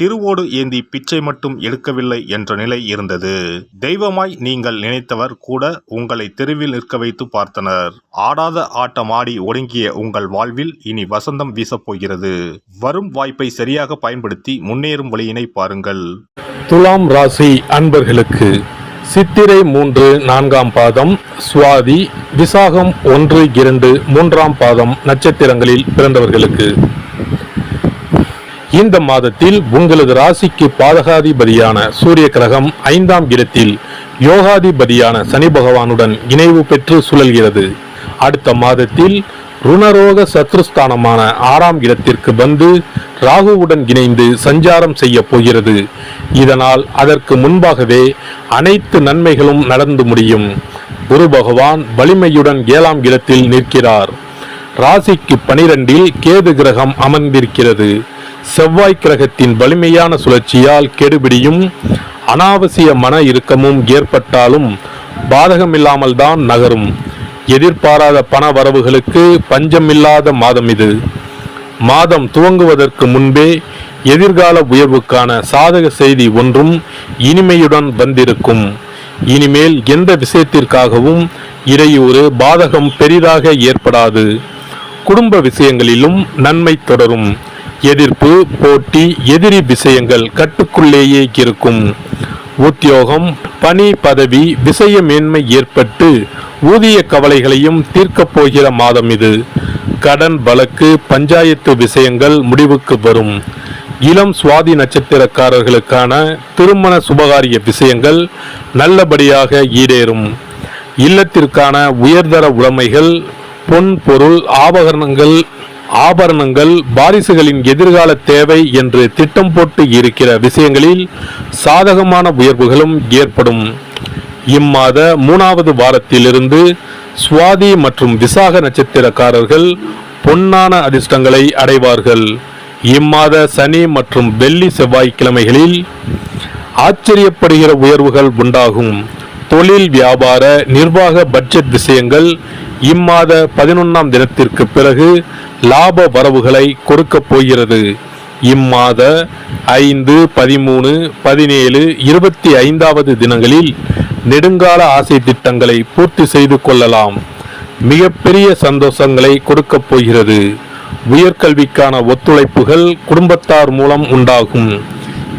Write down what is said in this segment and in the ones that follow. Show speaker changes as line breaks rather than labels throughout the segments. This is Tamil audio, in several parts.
திருவோடு ஏந்தி பிச்சை மட்டும் எடுக்கவில்லை என்ற நிலை இருந்தது. தெய்வமாய் நீங்கள் நினைத்தவர் கூட உங்களை தெருவில் நிற்க வைத்து பார்த்தனர். ஆடாத ஆட்டம் ஆடி ஒடுங்கிய உங்கள் வாழ்வில் இனி வசந்தம் வீசப்போகிறது வரும் வாய்ப்பை சரியாக பயன்படுத்தி முன்னேறும் வழியினை பாருங்கள்.
துலாம் ராசி அன்பர்களுக்கு சித்திரை மூன்று நான்காம் பாதம் சுவாதி விசாகம் ஒன்று இரண்டு மூன்றாம் பாதம் நட்சத்திரங்களில் பிறந்தவர்களுக்கு இந்த மாதத்தில் உங்களது ராசிக்கு பாதகாதிபதியான சூரிய கிரகம் ஐந்தாம் இடத்தில் யோகாதிபதியான சனி பகவானுடன் இணைவு பெற்று சுழல்கிறது. அடுத்த மாதத்தில் ருணரோக சத்ருஸ்தானமான ஆறாம் இடத்திற்கு வந்து ராகுவுடன் இணைந்து சஞ்சாரம் செய்ய போகிறது. இதனால் அதற்கு முன்பாகவே அனைத்து நன்மைகளும் நடந்து முடியும். குரு பகவான் வலிமையுடன் ஏழாம் இடத்தில் நிற்கிறார். ராசிக்கு பனிரெண்டில் கேது கிரகம் அமர்ந்திருக்கிறது. செவ்வாய் கிரகத்தின் வலிமையான சுழற்சியால் கெடுபிடியும் அனாவசிய மன இறுக்கமும் ஏற்பட்டாலும் பாதகமில்லாமல் தான் நகரும். எதிர்பாராத பண வரவுகளுக்கு பஞ்சமில்லாத மாதம் இது. மாதம் துவங்குவதற்கு முன்பே எதிர்கால உயர்வுக்கான சாதக செய்தி ஒன்றும் இனிமையுடன் வந்திருக்கும். இனிமேல் எந்த விஷயத்திற்காகவும் இடையூறு பாதகம் பெரிதாக ஏற்படாது. குடும்ப விஷயங்களிலும் நன்மை தொடரும். எதிர்ப்பு போட்டி எதிரி விஷயங்கள் கட்டுக்குள்ளேயே இருக்கும். உத்தியோகம் பணி பதவி விஷய மேன்மை ஏற்பட்டு ஊதிய கவலைகளையும் தீர்க்கப் போகிற மாதம் இது. கடன் வழக்கு பஞ்சாயத்து விஷயங்கள் முடிவுக்கு வரும். இளம் சுவாதி நட்சத்திரக்காரர்களுக்கான திருமண சுபகாரிய விஷயங்கள் நல்லபடியாக ஈடேறும். இல்லத்திற்கான உயர்தர உடைமைகள் பொன் பொருள் ஆபரணங்கள் ஆபரணங்கள் வாரிசுகளின் எதிர்கால தேவை என்று திட்டம் போட்டு இருக்கிற விஷயங்களில் சாதகமான உயர்வுகளும் ஏற்படும். இம்மாத மூணாவது வாரத்திலிருந்து சுவாதி மற்றும் விசாக நட்சத்திரக்காரர்கள் பொன்னான அதிர்ஷ்டங்களை அடைவார்கள். இம்மாத சனி மற்றும் வெள்ளி செவ்வாய்க்கிழமைகளில் ஆச்சரியப்படுகிற உயர்வுகள் உண்டாகும். தொழில் வியாபார நிர்வாக பட்ஜெட் விஷயங்கள் இம்மாத பதினொன்றாம் தினத்திற்கு பிறகு லாப வரவுகளை கொடுக்கப் போகிறது. இம்மாத ஐந்து பதிமூணு பதினேழு இருபத்தி ஐந்தாவது தினங்களில் நெடுங்கால ஆசை திட்டங்களை பூர்த்தி செய்து கொள்ளலாம். மிகப்பெரிய சந்தோஷங்களை கொடுக்கப் போகிறது. உயர்கல்விக்கான ஒத்துழைப்புகள் குடும்பத்தார் மூலம் உண்டாகும்.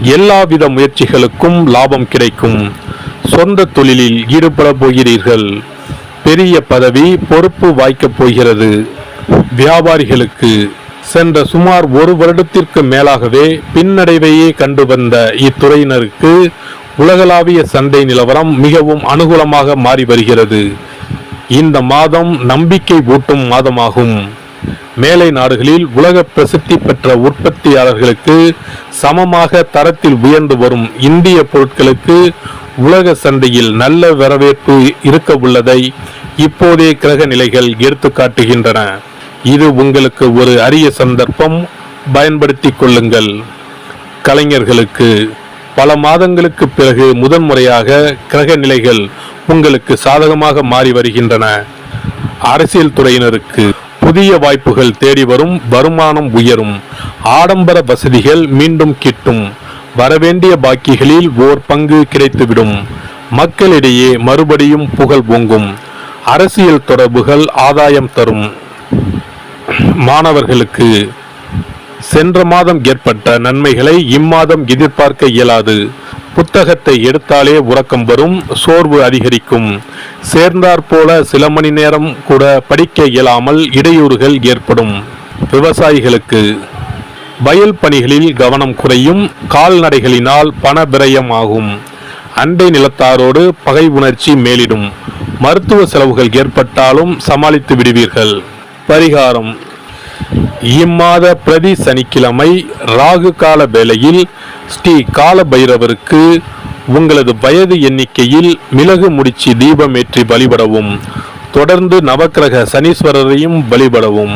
எல்லாவித முயற்சிகளுக்கும் லாபம் கிடைக்கும். சொந்த தொழிலில் ஈடுபட போகிறீர்கள். பெரிய பதவி பொறுப்பு வாய்க்கப் போகிறது. வியாபாரிகளுக்கு சென்ற சுமார் ஒரு வருடத்திற்கு மேலாகவே பின்னடைவையே கண்டு வந்த இத்துறையினருக்கு உலகளாவிய சந்தை நிலவரம் மிகவும் அனுகூலமாக மாறி வருகிறது. இந்த மாதம் நம்பிக்கை ஊட்டும் மாதமாகும். மேலை நாடுகளில் உலக பிரசித்தி பெற்ற உற்பத்தியாளர்களுக்கு சமமாக தரத்தில் உயர்ந்து வரும் இந்திய பொருட்களுக்கு உலக சந்தையில் நல்ல வரவேற்பு இருக்க உள்ளதை இப்போதே கிரக நிலைகள் எடுத்து காட்டுகின்றன. இது உங்களுக்கு ஒரு அரிய சந்தர்ப்பம். பயன்படுத்தி கொள்ளுங்கள். கலைஞர்களுக்கு பல மாதங்களுக்கு பிறகு முதன்முறையாக கிரக நிலைகள் உங்களுக்கு சாதகமாக மாறி வருகின்றன. அரசியல் துறையினருக்கு புதிய வாய்ப்புகள் தேடி வரும் வருமானம் உயரும். ஆடம்பர வசதிகள் மீண்டும் கிட்டும். வரவேண்டிய பாக்கிகளில் ஓர் பங்கு கிடைத்துவிடும். மக்களிடையே மறுபடியும் புகழ் பொங்கும். அரசியல் தொடர்புகள் ஆதாயம் தரும். மாணவர்களுக்கு சென்ற மாதம் ஏற்பட்ட நன்மைகளை இம்மாதம் எதிர்பார்க்க இயலாது. புத்தகத்தை எடுத்தாலே உறக்கம் வரும் சோர்வு அதிகரிக்கும். சேர்ந்தாற்போல சில மணி நேரம் கூட படிக்க இயலாமல் இடையூறுகள் ஏற்படும். விவசாயிகளுக்கு வயல் பணிகளில் கவனம் குறையும் கால்நடைகளினால் பண விரயம் ஆகும் அண்டை நிலத்தாரோடு பகை உணர்ச்சி மேலிடும். மருத்துவ செலவுகள் ஏற்பட்டாலும் சமாளித்து விடுவீர்கள். பரிகாரம். இம்மாத பிரதி சனிக்கிழமை ராகு கால வேளையில் ஸ்ரீ கால பைரவருக்கு உங்களது வயது எண்ணிக்கையில் மிளகு முடிச்சு தீபமேற்றி வழிபடவும் தொடர்ந்து நவக்கிரக சனீஸ்வரரையும் வழிபடவும்.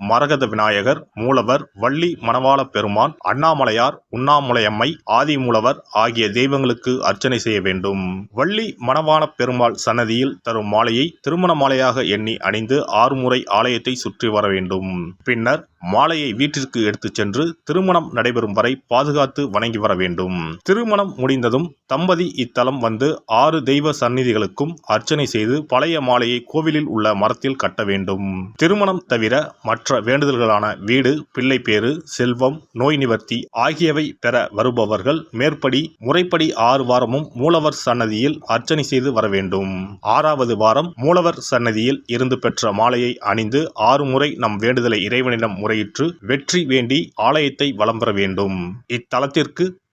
மரகத விநாயகர் மூலவர் வள்ளி மணவாள பெருமான் அண்ணாமலையார் உண்ணாமுலையம்மை ஆதிமூலவர் ஆகிய தெய்வங்களுக்கு அர்ச்சனை செய்ய வேண்டும். வள்ளி மணவாள பெருமாள் சன்னதியில் தரும் மாலையை திருமண மாலையாக எண்ணி அணிந்து ஆறு முறை ஆலயத்தை சுற்றி வர வேண்டும். பின்னர் மாலையை வீட்டிற்கு எடுத்துச் சென்று திருமணம் நடைபெறும் வரை பாதுகாத்து வணங்கி வர வேண்டும். திருமணம் முடிந்ததும் தம்பதி இத்தலம் வந்து ஆறு தெய்வ சந்நிதிகளுக்கும் அர்ச்சனை செய்து பழைய மாலையை கோவிலில் உள்ள மரத்தில் கட்ட வேண்டும். திருமணம் தவிர மற்ற மற்ற வேண்டுதல்களான வீடு பிள்ளைப்பேறு செல்வம் நோய் நிவர்த்தி ஆகியவை பெற வருபவர்கள் மேற்படி முறைப்படி ஆறு வாரமும் மூலவர் சன்னதியில் அர்ச்சனை செய்து வர வேண்டும். ஆறாவது வாரம் மூலவர் சன்னதியில் இருந்து பெற்ற மாலையை அணிந்து ஆறு முறை நம் வேண்டுதலை இறைவனிடம் முறையிட்டு வெற்றி வேண்டி ஆலயத்தை வலம் பெற வேண்டும். இத்தலத்திற்கு